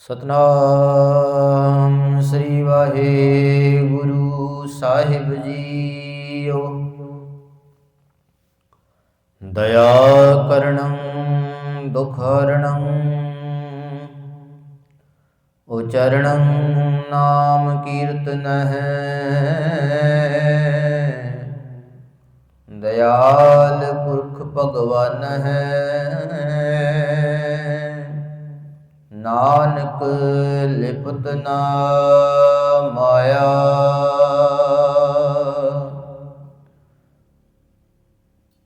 ਸਤਨਾਮ ਸ੍ਰੀ ਵਾਹਿਗੁਰੂ ਸਾਹਿਬ ਜੀਓ। ਦਇਆ ਕਰਣੰ ਦੁਖ ਹਰਣੰ ਉਚਰਣੰ ਨਾਮ ਕੀਰਤਨਹਿ ਦਇਆਲ ਪੁਰਖ ਭਗਵਾਨ ਹੈ। ਨਾਨਕ ਲਿਪਤ ਨਾ ਮਾਇਆ।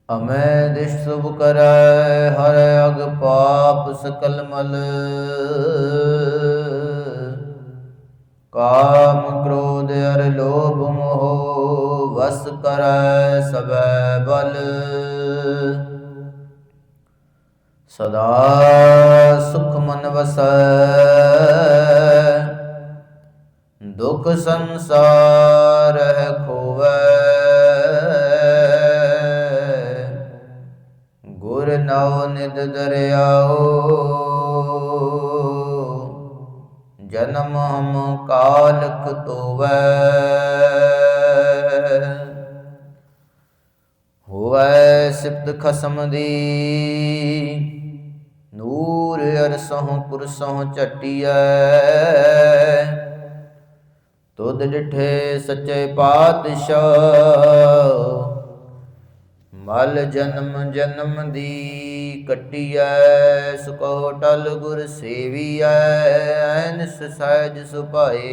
ਅਮੈ ਦਿਸ਼ ਸੁਭ ਕਰੈ, ਹਰ ਅਗ ਪਾਪ ਸਕਲ ਮਲ। ਕਾਮ ਕ੍ਰੋਧ ਅਰ ਲੋਭ ਮੋਹ ਵਸ ਕਰੈ ਸਭੈ ਬਲ। ਸਦਾ ਸੁਖ ਮਨ ਵਸੈ। ਦੁਖ ਸੰਸਾਰ ਹੈ ਖੋਵੈ। ਗੁਰ ਨਉ ਨਿਦ ਦਰਿਆਓ। ਜਨਮ ਹਮ ਕਾਲਕ ਤੋਵੈ। ਹੋਵੈ ਸਿਫਤ ਖਸਮ ਦੀ। ਨੂਰ ਅਰਸਹੁ ਪੁਰਸਹੁ ਝਟਿਐ। ਤੁਧ ਡਿਠੇ ਸੱਚੇ ਪਾਤਸ਼ਾਹ, ਮਲ ਜਨਮ ਜਨਮ ਦੀ ਕਟਿਐ, ਸੁਕੋ ਟਲ ਗੁਰ ਸੇਵੀਐ, ਐਨਸ ਸਹਿਜ ਸੁਭਾਏ।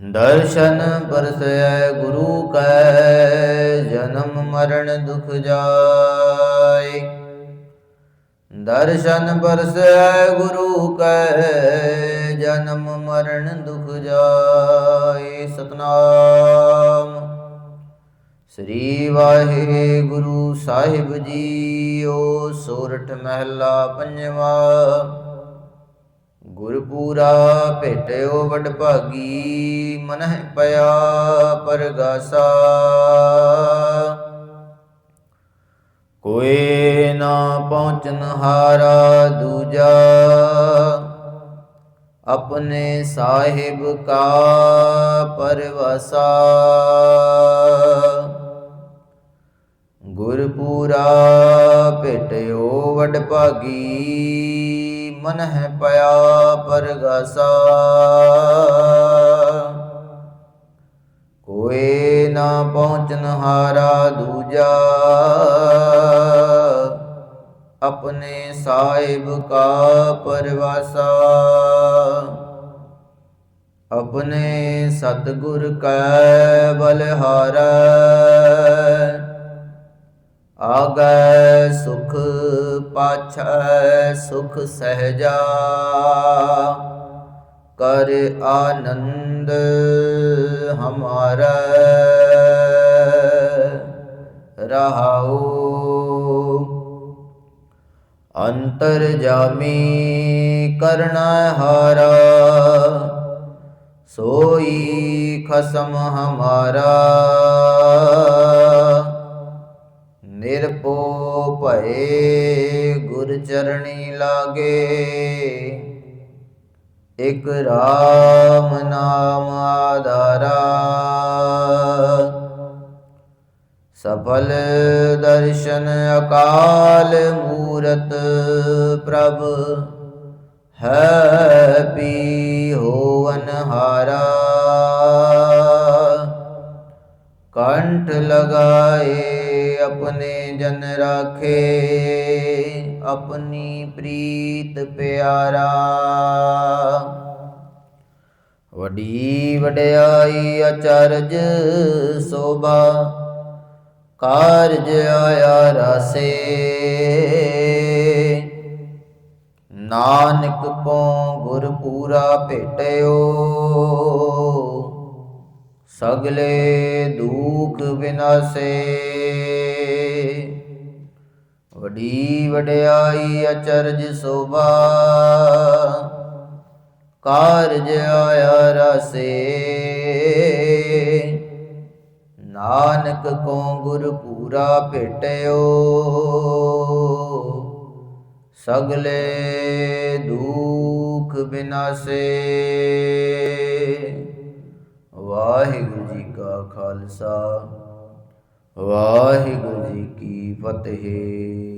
ਦਰਸ਼ਨ ਪਰਸੈ ਗੁਰੂ ਕੈ, ਜਨਮ ਮਰਨ ਦੁਖ ਜਾਏ। ਦਰਸ਼ਨ ਪਰਸੈ ਗੁਰੂ ਕੈ, ਜਨਮ ਮਰਨ ਦੁਖ ਜਾਏ। ਸਤਨਾਮ। ਸ੍ਰੀ ਵਾਹਿਗੁਰੂ ਸਾਹਿਬ ਜੀਓ, ਸੋਰਠ ਮਹਿਲਾ ਪੰਜਵਾ। ਪੂਰਾ ਭੇਟਿਓ ਵਡ ਭਾਗੀ, ਮਨਹਿ ਪਿਆ ਪਰਗਾਸਾ। ਕੋਏ ਨਾ ਪਹੁੰਚਨ ਹਾਰਾ ਦੂਜਾ, ਆਪਣੇ ਸਾਹਿਬ ਕਾ ਪਰਵਸਾ। ਗੁਰਪੂਰਾ ਭੇਟਿਓ ਵਡ ਭਾਗੀ ਮਨ ਹੈ ਪਿਆ ਪਰਗਾਸਾ। ਕੋਏ ਨਾ ਪਹੁੰਚਨ ਹਾਰਾ ਦੂਜਾ। ਆਪਣੇ ਸਾਹਿਬ ਕਾ ਪਰਵਾਸਾ। ਆਪਣੇ ਸਤਿਗੁਰ ਕੈ ਬਲਹਾਰਾ। ਆਗੈ ਸੁਖ ਪਾਛੈ, ਸੁਖ ਸਹਜਾ। ਕਰ ਆਨੰਦ ਹਮਾਰਾ, ਰਹਾਉ। ਅੰਤਰ ਜਾਮੀ ਕਰਨਾ ਹਾਰਾ, ਸੋਈ ਖਸਮ ਹਮਾਰਾ। ਨਿਰਪੋ ਭਏ ਗੁਰ ਚਰਣੀ ਲਾਗੇ। ਇਕ ਰਾਮ ਨਾਮ ਆਧਾਰਾ। ਸਫਲ ਦਰਸ਼ਨ ਅਕਾਲ ਮੂਰਤ ਪ੍ਰਭ, ਹੈ ਪੀ ਹੋਵਨ ਹਾਰਾ। ਕੰਠ ਲਗਾਏ ਆਪਣੇ ਜਨ ਰਾਖੇ, ਆਪਣੀ ਪ੍ਰੀਤ ਪਿਆਰਾ। ਵਡੀ ਵਡਿਆਈ ਅਚਰਜ ਸੋਭਾ, ਕਾਰਜ ਆਇਆ ਰਸੇ। ਨਾਨਕ ਕੋ ਗੁਰ ਪੂਰਾ ਭੇਟਿਓ, ਸਗਲੇ ਦੁਖ ਵਿਨਾਸੇ ਵਡੀ ਵਡਿਆਈ ਅਚਰਜ ਸੋਭਾ। ਕਾਰਜ ਆਇਆ ਰਸੇ। ਨਾਨਕ ਕੋ ਗੁਰ ਪੂਰਾ ਭੇਟਿਓ। ਸਗਲੇ ਦੁਖ ਬਿਨਾਸੇ। ਵਾਹਿਗੁਰੂ ਜੀ ਕਾ ਖਾਲਸਾ। ਵਾਹਿਗੁਰੂ ਜੀ ਕੀ ਫਤਿਹ।